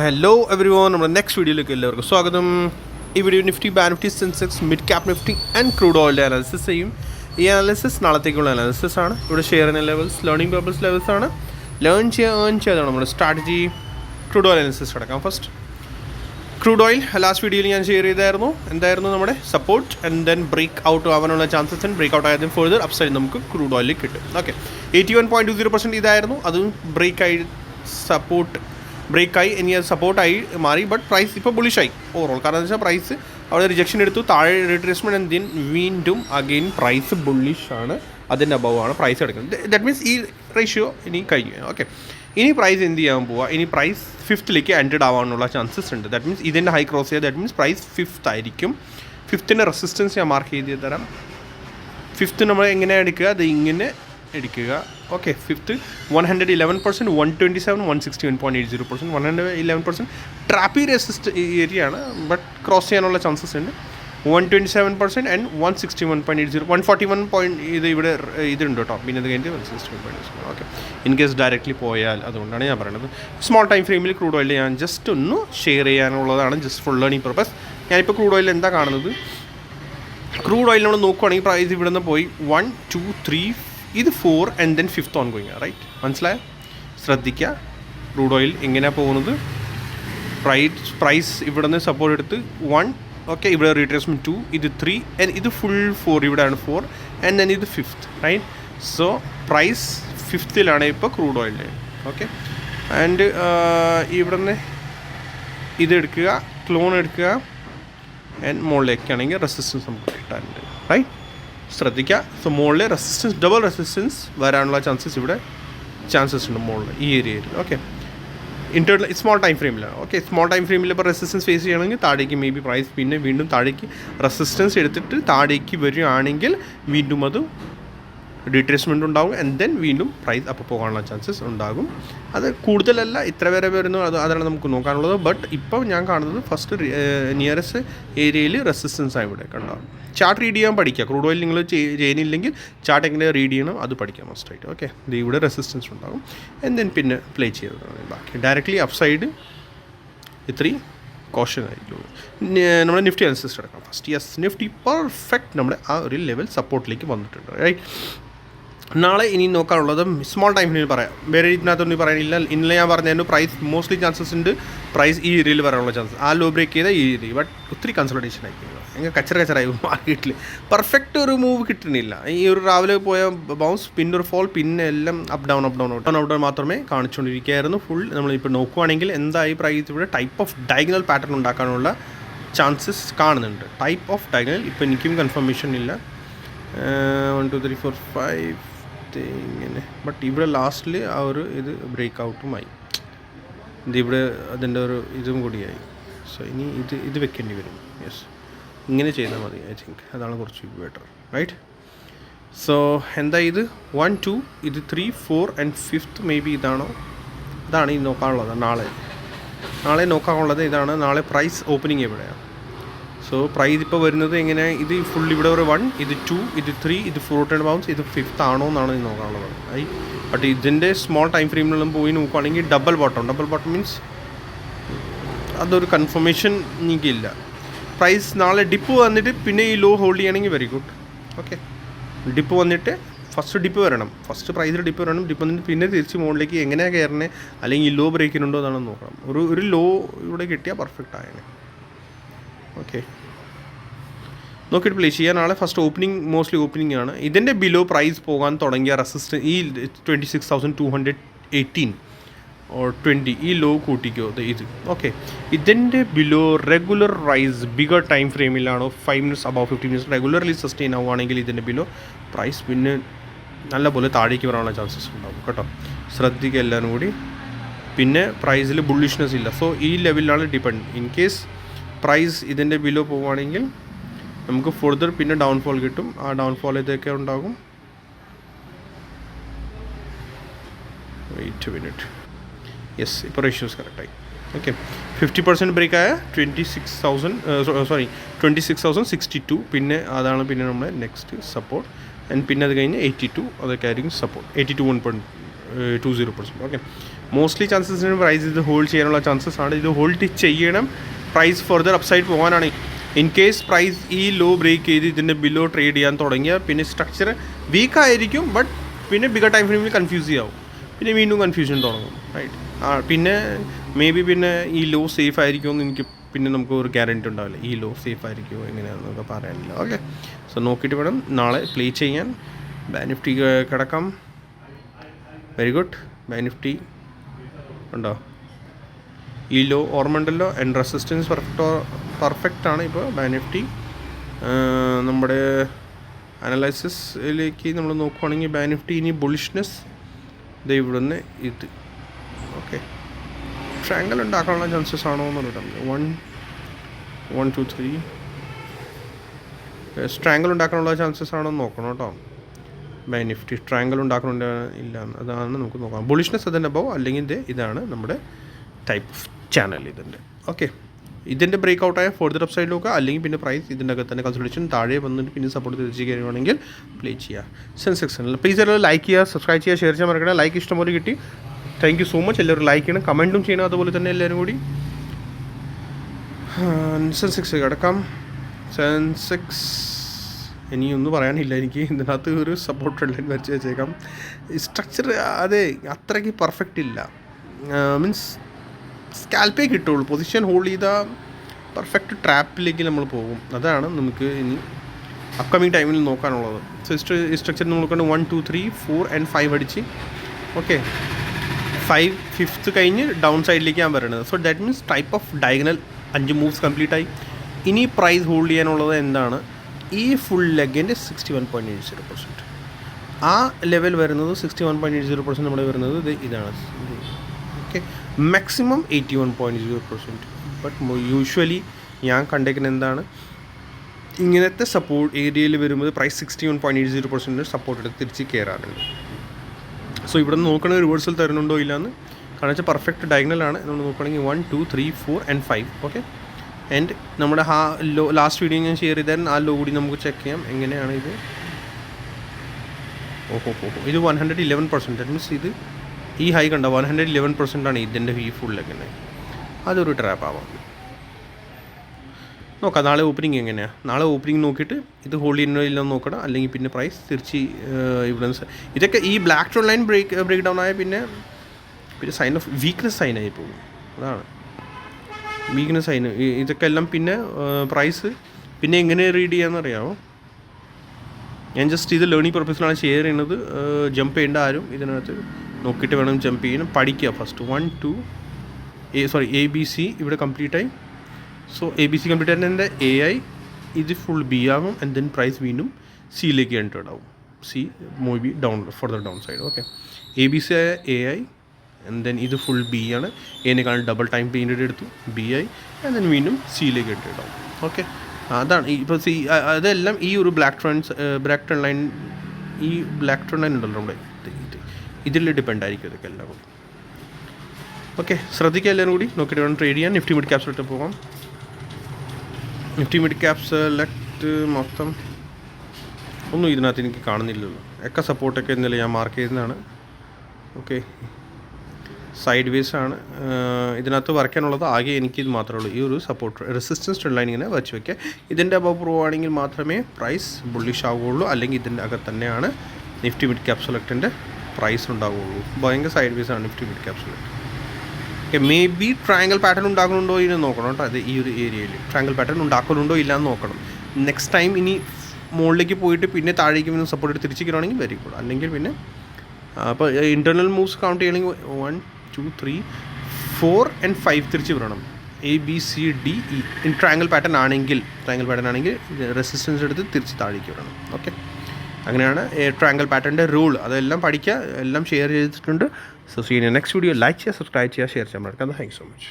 Hello everyone നമ്മുടെ next വീഡിയോയിലേക്ക് എല്ലാവർക്കും സ്വാഗതം. ഈ video Nifty bank Nifty Sensex mid cap Nifty and crude ഓയിലിന്റെ analysis ചെയ്യും. ഈ അനാലിസിസ് നാളത്തേക്കുള്ള അനാലിസിസ് ആണ്. ഇവിടെ ഷെയർ ചെയ്യുന്ന ലെവൽസ് ലേണിംഗ് പേപ്പേഴ്സ് ലെവൽസ് ആണ്. ലേൺ ചെയ്യുക ഏൺ ചെയ്താണ് നമ്മുടെ സ്ട്രാറ്റജി ക്രൂഡ് ഓയിൽ അനാലിസിസ് കിടക്കാം ഫസ്റ്റ് ക്രൂഡ് ഓയിൽ ലാസ്റ്റ് വീഡിയോയിൽ ഞാൻ ഷെയർ ചെയ്തായിരുന്നു. എന്തായിരുന്നു നമ്മുടെ support and then break out ആവാനുള്ള ചാൻസസ് ആൻഡ് ബ്രേക്ക് ഔട്ട് ആയതിന് ഫർദർ അപ്സൈഡ് നമുക്ക് ക്രൂഡ് ഓയിൽ കിട്ടും. Okay eighty one point two zero percent ഇതായിരുന്നു. അതും ബ്രേക്ക് ആയി സപ്പോർട്ട് ബ്രേക്കായി ഇനി അത് സപ്പോർട്ടായി മാറി. ബട്ട് പ്രൈസ് ഇപ്പോൾ ബുളിഷായി ഓവറോൾ കാരണം എന്താ വെച്ചാൽ പ്രൈസ് അവിടെ റിജക്ഷൻ എടുത്തു. താഴെ റിട്രേസ്മെന്റ് എന്തിൻ വീണ്ടും അഗെയിൻ പ്രൈസ് ബുള്ളിഷ് ആണ്. അതിന്റെ അബവാണ് പ്രൈസ് എടുക്കുന്നത് ദാറ്റ് മീൻസ് ഈ റേഷ്യോ ഇനി കഴിഞ്ഞു. ഓക്കെ ഇനി പ്രൈസ് എന്ത് ചെയ്യാൻ പോവുക ഇനി പ്രൈസ് ഫിഫ്ത്തിലേക്ക് എന്റഡ് ആവാനുള്ള ചാൻസസ് ഉണ്ട്. ദാറ്റ് മീൻസ് ഇതിന്റെ ഹൈ ക്രോസ് ചെയ്യുക ദാറ്റ് മീൻസ് പ്രൈസ് ഫിഫ്ത്ത് ആയിരിക്കും. ഫിഫ്ത്തിന്റെ റെസിസ്റ്റൻസ് ഞാൻ മാർക്ക് ചെയ്ത് തരാം. ഫിഫ്ത്ത് നമ്മൾ എങ്ങനെയാണ് എടുക്കുക? അത് ഇങ്ങനെ എടുക്കുക. Okay fifth one hundred eleven percent one twenty seven one sixty one point eight zero percent one hundred eleven percent ട്രാപ്പി resist area ആണ് ബട്ട് ക്രോസ് ചെയ്യാനുള്ള ചാൻസസ് ഉണ്ട്. One twenty seven percent and one sixty one point eight zero one forty one point ഇത് ഇവിടെ ഇതുണ്ട് കേട്ടോ. പിന്നെ അത് കഴിഞ്ഞിട്ട് one sixty one point zero okay in case directly പോയാൽ അതുകൊണ്ടാണ് ഞാൻ പറയുന്നത് സ്മോൾ ടൈം ഫ്രെയിമിൽ ക്രൂഡ് ഓയിൽ ഞാൻ ജസ്റ്റ് ഒന്ന് ഷെയർ ചെയ്യാനുള്ളതാണ് ജസ്റ്റ് ഫുൾ ലേണിംഗ് പർപ്പസ് ഞാനിപ്പോൾ ക്രൂഡ് ഓയിൽ എന്താ കാണുന്നത്? ക്രൂഡ് ഓയിൽ നമ്മൾ നോക്കുവാണെങ്കിൽ പ്രൈസ് ഇവിടെ നിന്ന് പോയി വൺ ടു ത്രീ ഇത് four and then fifth on going right മനസ്സിലായോ? ശ്രദ്ധിക്കുക ക്രൂഡ് ഓയിൽ എങ്ങനെയാണ് പോകുന്നത്. പ്രൈസ് പ്രൈസ് ഇവിടെ നിന്ന് സപ്പോർട്ട് എടുത്ത് വൺ ഓക്കെ ഇവിടെ റീട്രേസ്മെന്റ് ടു ഇത് ത്രീ ആൻഡ് ഇത് ഫുൾ ഫോർ ഇവിടെയാണ് ഫോർ ആൻഡ് ദെൻ ഇത് ഫിഫ്ത്ത് റൈറ്റ് സോ പ്രൈസ് ഫിഫ്ത്തിലാണ് ഇപ്പോൾ ക്രൂഡ് ഓയിലിന്റെ ഓക്കെ ആൻഡ് ഇവിടെ നിന്ന് ഇതെടുക്കുക ക്ലോൺ എടുക്കുക ആൻഡ് മുകളിലേക്കാണെങ്കിൽ റെസിസ്റ്റൻസ് നമുക്ക് കിട്ടാനുണ്ട് റൈറ്റ് ശ്രദ്ധിക്കുക സോ മുകളിൽ റെസിസ്റ്റൻസ് ഡബിൾ റെസിസ്റ്റൻസ് വരാനുള്ള ചാൻസസ് ഇവിടെ ചാൻസസ് ഉണ്ട് മുകളിൽ ഈ ഏരിയയിൽ. ഓക്കെ ഇന്റേർണൽ സ്മോൾ ടൈം ഫ്രെയിമിലാണ് ഓക്കെ സ്മോൾ ടൈം ഫ്രെയിമിൽ ഇപ്പോൾ റെസിസ്റ്റൻസ് ഫേസ് ചെയ്യണമെങ്കിൽ താഴേക്ക് മേ ബി പ്രൈസ് പിന്നെ വീണ്ടും താഴേക്ക് റെസിസ്റ്റൻസ് എടുത്തിട്ട് താഴേക്ക് വരികയാണെങ്കിൽ വീണ്ടും അത് ഡിട്രേസ്മെന്റ് ഉണ്ടാകും ആൻഡ് ദെൻ വീണ്ടും പ്രൈസ് അപ്പോൾ പോകാനുള്ള ചാൻസസ് ഉണ്ടാകും. അത് കൂടുതലല്ല ഇത്ര വരെ വരുന്നു. അത് അതാണ് നമുക്ക് നോക്കാനുള്ളത്. ബട്ട് ഇപ്പോൾ ഞാൻ കാണുന്നത് ഫസ്റ്റ് നിയറസ്റ്റ് ഏരിയയിൽ റെസിസ്റ്റൻസ് ആയി ഇവിടെ കണ്ടാവും ചാർട്ട് റീഡ് ചെയ്യാൻ പഠിക്കുക. ക്രൂഡ് ഓയിൽ നിങ്ങൾ ചെയ്യുന്നില്ലെങ്കിൽ ചാർട്ട് എങ്ങനെ റീഡ് ചെയ്യണം അത് പഠിക്കാം മസ്റ്റായിട്ട് ഓക്കെ ഇവിടെ റെസിസ്റ്റൻസ് ഉണ്ടാകും. ആൻഡ് ദെൻ പിന്നെ പ്ലേ ചെയ്തതാണ് ബാക്കി. ഡയറക്റ്റ്ലി അപ്പ് സൈഡ് ഇത്രയും കോഷൻ ആയിരിക്കും നമ്മുടെ നിഫ്റ്റി അനുസരിച്ച് എടുക്കാം ഫസ്റ്റ് യെസ് നിഫ്റ്റി പെർഫെക്റ്റ് നമ്മുടെ ആ ഒരു ലെവൽ സപ്പോർട്ടിലേക്ക് വന്നിട്ടുണ്ട്. റൈറ്റ് നാളെ ഇനി നോക്കാനുള്ളത് സ്മോൾ ടൈമിൽ പറയാം. വേറെ ഇതിനകത്തൊന്നും പറയാനില്ല. ഇന്നലെ ഞാൻ പറഞ്ഞതിന് പ്രൈസ് മോസ്റ്റ്ലി ചാൻസസ് ഉണ്ട്. പ്രൈസ് ഈ ഏരിയയിൽ വരാനുള്ള ചാൻസസ് ആ ലോ ബ്രേക്ക് ചെയ്ത ഈ ഏരിയ ബട്ട് ഒത്തിരി കൺസൾട്ടേഷൻ ആയിരിക്കും. എങ്ങനെ കച്ചറ കച്ചറായി മാർക്കറ്റിൽ പെർഫെക്റ്റ് ഒരു മൂവ് കിട്ടുന്നില്ല. ഈ ഒരു രാവിലെ പോയ ബൗൺസ് പിന്നെ ഒരു ഫോൾ പിന്നെ എല്ലാം up down up down down out മാത്രമേ കാണിച്ചുകൊണ്ടിരിക്കുകയായിരുന്നു. ഫുൾ നമ്മളിപ്പോൾ നോക്കുവാണെങ്കിൽ ഈ പ്രൈസ് ഇവിടെ ടൈപ്പ് ഓഫ് ഡയഗണൽ പാറ്റേൺ ഉണ്ടാക്കാനുള്ള ചാൻസസ് കാണുന്നുണ്ട്. ടൈപ്പ് ഓഫ് ഡയഗണൽ ഇപ്പോൾ എനിക്കും കൺഫർമേഷൻ ഇല്ല. One two three four five ഇങ്ങനെ. ബട്ട് ഇവിടെ ലാസ്റ്റിൽ ആ ഒരു ഇത് ബ്രേക്ക് ഔട്ടുമായി ഇത് ഇവിടെ അതിന്റെ ഒരു ഇതും കൂടിയായി. സോ ഇനി ഇത് ഇത് വെക്കേണ്ടി വരും. യെസ് ഇങ്ങനെ ചെയ്താൽ മതി ഐ തിങ്ക് അതാണ് കുറച്ച് ബെറ്റർ റൈറ്റ് സോ എന്താ ഇത്? വൺ ടു ഇത് three four and fifth maybe ഇതാണോ? ഇതാണ് ഈ നോക്കാനുള്ളത് നാളെ. നാളെ നോക്കാനുള്ളത് ഇതാണ്. നാളെ പ്രൈസ് ഓപ്പണിംഗ് എവിടെയാണ് സോ പ്രൈസ് ഇപ്പോൾ വരുന്നത് എങ്ങനെ? ഇത് ഫുൾ ഇവിടെ ഒരു വൺ ഇത് ടു ഇത് ത്രീ ഇത് ഫോർ ടെൻ പൗണ്ട്സ് ഇത് ഫിഫ്ത്ത് ആണോ എന്നാണ് നോക്കാനുള്ളത്. ഐ ബട്ട് ഇതിന്റെ സ്മോൾ ടൈം ഫ്രെയിമിലും പോയി നോക്കുകയാണെങ്കിൽ double bottom double bottom means അതൊരു കൺഫർമേഷൻ എനിക്കില്ല പ്രൈസ് നാളെ ഡിപ്പ് വന്നിട്ട് പിന്നെ ഈ ലോ ഹോൾഡ് ചെയ്യണമെങ്കിൽ വെരി ഗുഡ് ഓക്കെ ഡിപ്പ് വന്നിട്ട് ഫസ്റ്റ് ഡിപ്പ് വരണം. ഫസ്റ്റ് പ്രൈസിൽ ഡിപ്പ് വരണം. ഡിപ്പ് വന്നിട്ട് പിന്നെ തിരിച്ച് മുകളിലേക്ക് എങ്ങനെയാണ് കയറണേ? അല്ലെങ്കിൽ ഈ ലോ ബ്രേക്കിനുണ്ടോ എന്നാണ് നോക്കണം. ഒരു ഒരു ലോ ഇവിടെ കിട്ടിയാൽ പെർഫെക്റ്റ് ആയനെ. ഓക്കെ നോക്കിയിട്ട് പ്ലേസ് ചെയ്യാൻ നാളെ ഫസ്റ്റ് ഓപ്പനിങ് മോസ്റ്റ്ലി ഓപ്പനിങ് ആണ്. ഇതിന്റെ ബിലോ പ്രൈസ് പോകാൻ തുടങ്ങിയ റെസിസ്റ്റൻസ് ഈ twenty six thousand two hundred eighteen or twenty ഈ ലോ കൂട്ടിക്കോ ഇത്. ഓക്കെ ഇതിന്റെ below regular rise bigger time ഫ്രെയിമിലാണോ five minutes above fifty minutes regularly sustain ആവുകയാണെങ്കിൽ ഇതിന്റെ ബിലോ പ്രൈസ് പിന്നെ നല്ല പോലെ താഴേക്ക് വരാനുള്ള ചാൻസസ് ഉണ്ടാവും കേട്ടോ. ശ്രദ്ധിക്കുക എല്ലാവരും കൂടി. പിന്നെ പ്രൈസിൽ ബുള്ളിഷ്നെസ് ഇല്ല. സോ ഈ ലെവലിലാണ് ഡിപ്പെൻഡ് ഇൻ കേസ് പ്രൈസ് ഇതിന്റെ ബിലോ പോവുകയാണെങ്കിൽ നമുക്ക് ഫുർദർ പിന്നെ ഡൗൺഫോൾ കിട്ടും. ആ ഡൗൺഫോൾ ഇതൊക്കെ ഉണ്ടാകും. വെയിറ്റ് മിനിറ്റ് യെസ് ഇപ്പോൾ റേഷ്യോസ് കറക്റ്റായി ഓക്കെ ഫിഫ്റ്റി പെർസെന്റ് ബ്രേക്ക് ആയ twenty six thousand sorry twenty six thousand sixty two പിന്നെ അതാണ് പിന്നെ നമ്മുടെ നെക്സ്റ്റ് സപ്പോർട്ട് ആൻഡ് പിന്നെ അത് കഴിഞ്ഞ് എയ്റ്റി ടു അതൊക്കെ ആയിരിക്കും support eighty two one point two zero percent okay mostly chances price ഇത് ഹോൾഡ് ചെയ്യാനുള്ള ചാൻസസ് ആണ്. ഇത് ഹോൾഡ് ചെയ്യണം. പ്രൈസ് ഫർദർ അപ്സൈഡ് പോകാനാണ്. ഇൻ കേസ് പ്രൈസ് ഈ ലോ ബ്രേക്ക് ചെയ്ത് ഇതിന്റെ ബിലോ ട്രേഡ് ചെയ്യാൻ തുടങ്ങിയാൽ പിന്നെ സ്ട്രക്ചർ വീക്ക് ആയിരിക്കും ബട്ട് പിന്നെ ബിഗർ ടൈം ഫ്രെയിമിൽ കൺഫ്യൂസ് ചെയ്യാവും. പിന്നെ വീണ്ടും കൺഫ്യൂഷൻ തുടങ്ങും. റൈറ്റ് ആ പിന്നെ മേ ബി പിന്നെ ഈ ലോ സേഫ് ആയിരിക്കുമെന്ന് എനിക്ക് പിന്നെ നമുക്ക് ഒരു ഗ്യാരണ്ടി ഉണ്ടാവില്ല. ഈ ലോ സേഫ് ആയിരിക്കുമോ എങ്ങനെയാണെന്നൊക്കെ പറയാനില്ല. ഓക്കെ സോ നോക്കിയിട്ട് വേണം നാളെ പ്ലേ ചെയ്യാൻ. ബാനിഫ്റ്റി കിടക്കാം. വെരി ഗുഡ് ബാനിഫ്റ്റി ഉണ്ടോ? ഈ ലോ ഓർമ്മ ഉണ്ടല്ലോ? ആൻഡ് റെസിസ്റ്റൻസ് പെർഫെക്റ്റ് പെർഫെക്റ്റ് ആണ് ഇപ്പോൾ ബാനിഫ്റ്റി നമ്മുടെ അനലൈസിസിലേക്ക് നമ്മൾ നോക്കുവാണെങ്കിൽ ബാനിഫ്റ്റി ഇനി ബുളിഷ്നെസ് ഇത് ഇവിടുന്ന് ഇത് ഓക്കെ. ട്രാങ്കിൾ ഉണ്ടാക്കാനുള്ള ചാൻസസ് ആണോ എന്ന് പറഞ്ഞിട്ടുണ്ട് one one two three strangle ഉണ്ടാക്കാനുള്ള ചാൻസസ് ആണോ എന്ന് നോക്കണം കേട്ടോ. ബൈ നിഫ്റ്റി ട്രാങ്കിൾ ഉണ്ടാക്കണുണ്ട് ഇല്ല അതാണ് നമുക്ക് നോക്കാം. ബുളിഷ്നെസ് അതിന്റെ അബവ് അല്ലെങ്കിൽ ഇത് ഇതാണ് നമ്മുടെ ടൈപ്പ് ഓഫ് ചാനൽ ഇതിന്റെ. ഓക്കെ ഇതിന്റെ ബ്രേക്ക് ആയ ഫോർത്ത് അപ്പ് സൈഡ് നോക്കുക. അല്ലെങ്കിൽ പിന്നെ പ്രൈസ് ഇതിന്റെ അകത്ത് തന്നെ കൺസൾട്ടേഷൻ താഴെ വന്നിട്ട് പിന്നെ സപ്പോർട്ട് തിരിച്ചു കയറുകയാണെങ്കിൽ പ്ലേ ചെയ്യുക. സെൻസെക്സ് പ്ലീസ് എല്ലാവരും ലൈക്ക് ചെയ്യുക സബ്സ്ക്രൈബ് ചെയ്യുക ഷെയർ ചെയ്യാൻ മറക്കണം ലൈക്ക് ഇഷ്ടംപോലെ കിട്ടി. താങ്ക് യു സോ മച്ച് എല്ലാവരും ലൈക്ക് ചെയ്യണം കമന്റും ചെയ്യണം. അതുപോലെ തന്നെ എല്ലാവരും കൂടി. സെൻസെക്സ് കിടക്കാം. സെൻസെക്സ് ഇനിയൊന്നും പറയാനില്ല എനിക്ക്. ഇതിനകത്ത് ഒരു സപ്പോർട്ട് ഉണ്ടെന്ന് വെച്ച് വെച്ചേക്കാം. സ്ട്രക്ചർ അതെ അത്രയ്ക്ക് പെർഫെക്റ്റ് ഇല്ല. മീൻസ് സ്കാൽപ്പേ കിട്ടുള്ളൂ. പൊസിഷൻ ഹോൾഡ് ചെയ്ത പെർഫെക്റ്റ് ട്രാപ്പിലേക്ക് നമ്മൾ പോകും. അതാണ് നമുക്ക് ഇനി അപ്കമിങ് ടൈമിൽ നോക്കാനുള്ളത്. സോ സ്ട്രക്ചർ നോക്കുകയാണെങ്കിൽ one two three four and five അടിച്ച്. ഓക്കെ ഫൈവ് ഫിഫ്ത്ത് കഴിഞ്ഞ് ഡൗൺ സൈഡിലേക്ക് ഞാൻ വരുന്നത് so that means type of diagonal അഞ്ച് മൂവ്സ് കംപ്ലീറ്റ് ആയി. ഇനി പ്രൈസ് ഹോൾഡ് ചെയ്യാനുള്ളത് എന്താണ്? ഈ full ലെഗിന്റെ sixty one point eight zero percent ആ ലെവൽ വരുന്നത് sixty one point eight zero percent നമ്മുടെ വരുന്നത് ഇത് ഇതാണ്. Okay maximum eighty one point zero percent but usually ഞാൻ കണ്ടേക്കുന്ന എന്താണ്? ഇങ്ങനത്തെ സപ്പോർട്ട് ഏരിയയിൽ വരുമ്പോൾ price sixty one point eight zero percent support എടുത്ത് തിരിച്ച് കയറാറുണ്ട് സോ ഇവിടെ നിന്ന് നോക്കണ റിവേഴ്സൽ തരുന്നുണ്ടോ ഇല്ലയെന്ന് കാരണം വെച്ചാൽ പെർഫെക്റ്റ് ഡയഗണലാണ് നമ്മൾ നോക്കുകയാണെങ്കിൽ one two three four and five okay and നമ്മുടെ ഹാ ലോ ലാസ്റ്റ് വീഡിയോ ഞാൻ ഷെയർ ചെയ്താൽ ആ ലോ കൂടി നമുക്ക് ചെക്ക് ചെയ്യാം. എങ്ങനെയാണ് ഇത്? ഓഹോ ഓഹോ ഇത് one hundred eleven percent that means ഇത് ഈ ഹൈ കണ്ട? വൺ ഹൺഡ്രഡ് ഇലവൻ പെർസെന്റ് ആണ് ഇതിന്റെ ഈ ഫുള്ളൊക്കെ അതൊരു ട്രാപ്പ് ആവാം. നോക്കാം. നാളെ ഓപ്പണിംഗ് എങ്ങനെയാണ് നാളെ ഓപ്പണിംഗ് നോക്കിയിട്ട് ഇത് ഹോൾഡ് ചെയ്യുന്നോ നോക്കണം. അല്ലെങ്കിൽ പിന്നെ പ്രൈസ് തിരിച്ച് ഇവിടെ ഇതൊക്കെ ഈ black tone line break break down ആയ പിന്നെ പിന്നെ സൈൻ ഓഫ് വീക്ക്നെസ് സൈൻ ആയി പോകും. അതാണ്. വീക്ക്നെസ് സൈൻ ഇതൊക്കെ എല്ലാം പിന്നെ പ്രൈസ് പിന്നെ എങ്ങനെ റീഡ് ചെയ്യാമെന്ന് അറിയാമോ ഞാൻ ജസ്റ്റ് ഇത് ലേണിംഗ് പർപ്പസിലാണ് ഷെയർ ചെയ്യുന്നത്. ജമ്പ് ചെയ്യേണ്ട ആരും ഇതിനകത്ത് നോക്കിയിട്ട് വേണം ജമ്പ് ചെയ്യാൻ. പഠിക്കുക first one two A sorry A B C ഇവിടെ കംപ്ലീറ്റ് ആയി. സോ എ ബി സി കമ്പ്യൂട്ടറിന്റെ എ ഐ ഇത് ഫുൾ ബി ആകും ആൻഡ് ദെൻ പ്രൈസ് വീണ്ടും സിയിലേക്ക് എന്റേർഡ് ആവും. C may be down for the down side okay A B C ആയ A I and then ഇത് ഫുൾ ബി ആണ്. എനേക്കാളും ഡബിൾ ടൈം പെയിന്റഡ് എടുത്തു ബി ഐ ആൻഡ് ദെൻ വീണ്ടും സിയിലേക്ക് എന്റേർഡ് ആവും ഓക്കെ അതാണ് ഇപ്പോൾ സി അതെല്ലാം ഈ ഒരു black trends black trend line ഈ ബ്ലാക്ക് ട്രൺ ലൈൻ ഉണ്ടല്ലോ നമ്മുടെ ഇത് ഇത്. ഇതിൽ ഡിപ്പെൻഡ് ആയിരിക്കും ഇതൊക്കെ എല്ലാം കൂടി ഓക്കെ ശ്രദ്ധിക്കുക എല്ലാവരും കൂടി. നോക്കിയിട്ട് വേണം ട്രേഡ് ചെയ്യാൻ. നിഫ്റ്റി മിഡ് ക്യാപ്സിലിട്ട് പോകാം നിഫ്റ്റി മിഡ് ക്യാപ്സ് സെലക്ട് മൊത്തം. ഒന്നും ഇതിനകത്ത് എനിക്ക് കാണുന്നില്ലല്ലോ. എക്ക സപ്പോർട്ടൊക്കെ ഇന്നലെ ഞാൻ മാർക്ക് ചെയ്യുന്നതാണ് ഓക്കെ സൈഡ് വേസ് ആണ്. ആഹ് ഇതിനകത്ത് വരയ്ക്കാനുള്ളത് ആകെ എനിക്ക് ഇത് മാത്രമേ ഉള്ളൂ. ഈ ഒരു സപ്പോർട്ട് റെസിസ്റ്റൻസ് ട്രെൻഡ് ലൈൻ ഇങ്ങനെ വെച്ച് വയ്ക്കുക ഇതിന്റെ അബവ് ആണെങ്കിൽ മാത്രമേ പ്രൈസ് ബുള്ളിഷ് ആവുകയുള്ളൂ. അല്ലെങ്കിൽ ഇതിന്റെ അകത്ത് തന്നെയാണ് നിഫ്റ്റി മിഡ് ക്യാപ് പ്രൈസ് ഉണ്ടാവുകയുള്ളൂ. ഭയങ്കര സൈഡ് വേസ് ആണ് Nifty mid cap select okay maybe triangle pattern ഉണ്ടാക്കുന്നുണ്ടോ ഇനി നോക്കണം കേട്ടോ. അത് ഈ ഒരു ഏരിയയിൽ ട്രയാങ്കിൾ പാറ്റേൺ ഉണ്ടാക്കുന്നുണ്ടോ ഇല്ല എന്ന് നോക്കണം. നെക്സ്റ്റ് ടൈം ഇനി മുകളിലേക്ക് പോയിട്ട് പിന്നെ താഴേക്ക് പിന്നെ സപ്പോർട്ട് എടുത്ത് തിരിച്ചിരിക്കണമെങ്കിൽ വെരി ഗുഡ് അല്ലെങ്കിൽ പിന്നെ അപ്പോൾ ഇന്റർണൽ മൂവ്സ് കൗണ്ട് ചെയ്യണമെങ്കിൽ one two three four and five തിരിച്ച് വരണം. A B C D E in triangle pattern ആണെങ്കിൽ ട്രയാങ്കിൾ പാറ്റേൺ ആണെങ്കിൽ റെസിസ്റ്റൻസ് എടുത്ത് തിരിച്ച് താഴേക്ക് വരണം. ഓക്കെ അങ്ങനെയാണ് ട്രയാങ്കിൾ പാറ്റേണിന്റെ റൂൾ അതെല്ലാം പഠിക്കുക എല്ലാം ഷെയർ ചെയ്തിട്ടുണ്ട്. So see next video like ചെയ്യുക സബ്സ്ക്രൈബ് ചെയ്യുക ഷെയർ ചെയ്യാൻ മറക്കാതെ താങ്ക് സോ മച്ച്